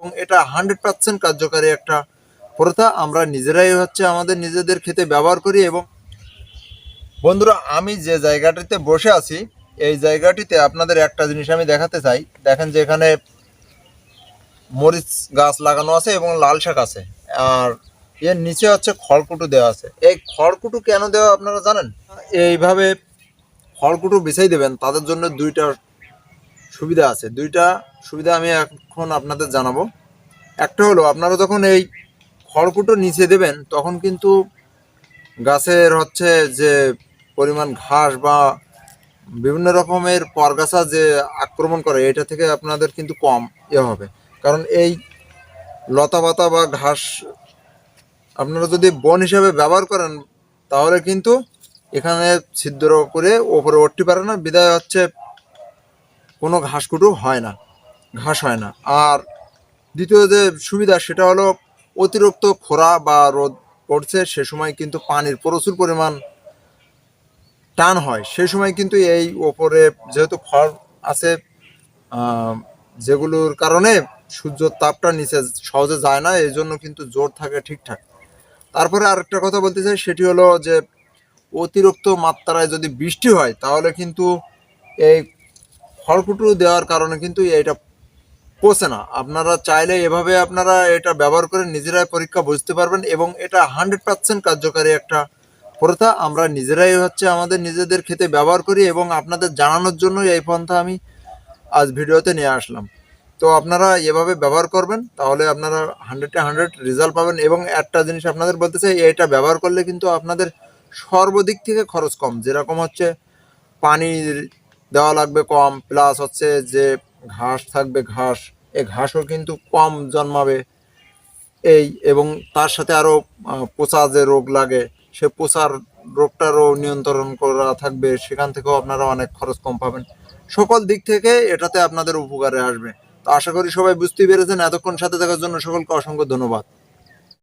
এবং এটা hundred percent কার্যকারী একটা প্রথা। আমরা নিজেরাই হচ্ছে আমাদের নিজেদের খেতে ব্যবহার করি এবং বন্ধুরা, আমি যে জায়গাটিতে বসে আছি, এই জায়গাটিতে আপনাদের একটা জিনিস আমি দেখাতে চাই। দেখেন যে এখানে মরিচ গাছ লাগানো আছে এবং লাল শাক আছে। আর এর নিচে হচ্ছে খড়কুটো দেওয়া আছে। এই খড়কুটো কেন দেওয়া আপনারা জানেন? এইভাবে খড়কুটো বিছাই দেবেন, তাদের জন্য দুইটা সুবিধা আছে। দুইটা সুবিধা আমি এখন আপনাদের জানাব। একটা হলো, আপনারা যখন এই খড়কুটো নিচে দেবেন, তখন কিন্তু গাছের হচ্ছে যে পরিমাণ ঘাস বা বিভিন্ন রকমের পরগাছা যে আক্রমণ করে, এটা থেকে আপনাদের কিন্তু কম ইয়ে হবে। কারণ এই লতা পাতা বা ঘাস আপনারা যদি বন হিসাবে ব্যবহার করেন, তাহলে কিন্তু এখানে ছিদ্র করে ওপরে উঠতে পারে না। বিদায় হচ্ছে কোনো ঘাসকুটো হয় না, ঘাস হয় না। আর দ্বিতীয় যে সুবিধা সেটা হলো অতিরিক্ত খোরা বা রোদ পড়ছে, সে সময় কিন্তু পানির প্রচুর পরিমাণ টান হয়। সেই সময় কিন্তু এই ওপরে যেহেতু খড় আছে যেগুলোর কারণে সূর্যর তাপটা নিচে সহজে যায় না, এই জন্য কিন্তু জোর থাকে ঠিকঠাক। তারপরে আরেকটা কথা বলতে চাই, সেটি হলো যে অতিরিক্ত মাত্রায় যদি বৃষ্টি হয়, তাহলে কিন্তু এই খড়কুটো দেওয়ার কারণে কিন্তু এটা পচে না। আপনারা চাইলে এভাবে আপনারা এটা ব্যবহার করে নিজেরাই পরীক্ষা বুঝতে পারবেন এবং এটা হান্ড্রেড পার্সেন্ট কার্যকারী একটা প্রথা। আমরা নিজেরাই হচ্ছে আমাদের নিজেদের খেতে ব্যবহার করি এবং আপনাদের জানানোর জন্য এই পন্থা আমি আজ ভিডিওতে নিয়ে আসলাম। তো আপনারা এভাবে ব্যবহার করবেন, তাহলে আপনারা হান্ড্রেডে হান্ড্রেড রেজাল্ট পাবেন এবং একটা জিনিস আপনাদের বলতে চাই, এটা ব্যবহার করলে কিন্তু আপনাদের সর্বদিক থেকে খরচ কম। যেরকম হচ্ছে পানি দেওয়া লাগবে কম প্লাস হচ্ছে যে ঘাস থাকবে, ঘাস এই ঘাসও কিন্তু কম জন্মাবে। এই এবং তার সাথে আরও পোচা যে রোগ লাগে, সে পোচার রোগটারও নিয়ন্ত্রণ করা থাকবে, সেখান থেকেও আপনারা অনেক খরচ কম পাবেন। সকল দিক থেকে এটাতে আপনাদের উপকারে আসবে। তো আশা করি সবাই বুঝতে পেরেছেন। এতক্ষণ সাথে থাকার জন্য সকলকে অসংখ্য ধন্যবাদ।